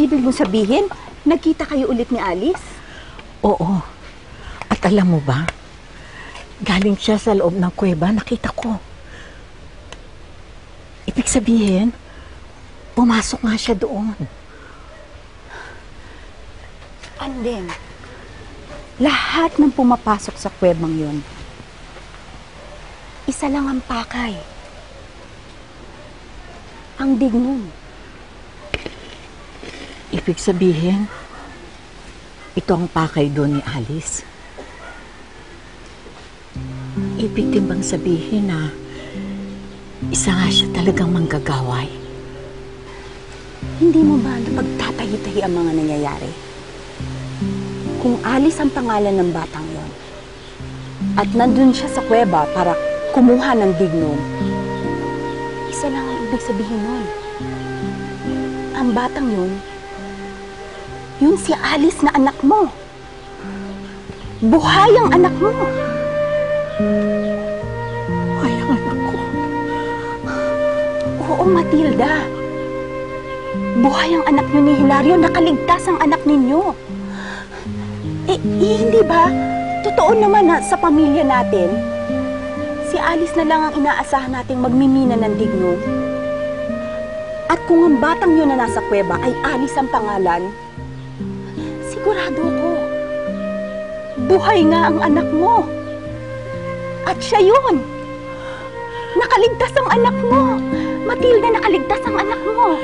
ibig mo sabihin, nagkita kayo ulit ni Alice? Oo. At alam mo ba, galing siya sa loob ng kuweba, nakita ko. Ibig sabihin, pumasok nga siya doon. And then, lahat ng pumapasok sa kwebang yon, isa lang ang pakay. Ang dignum. Ibig sabihin, ito ang pakay doon ni Alice. Ibig din bang sabihin na isa nga siya talagang manggagaway? Hindi mo ba napagtatahi-tahi ang mga nangyayari? Kung Alice ang pangalan ng batang yon, at nandun siya sa kuweba para kumuha ng dignum, isa lang ang ibig sabihin nun. Ang batang yun, yun si Alice na anak mo. Buhay ang anak mo. Ay, ang anak ko. Oo, Matilda. Buhay ang anak niyo ni Hilario, nakaligtas ang anak ninyo. Eh, eh, hindi ba? Totoo naman na sa pamilya natin, si Alice na lang ang inaasahan nating magmimina ng digno. At kung ang batang yun na nasa kuweba ay Alice ang pangalan, sigurado ko, buhay nga ang anak mo. At siya yun. Nakaligtas ang anak mo. Matilda, nakaligtas ang anak mo.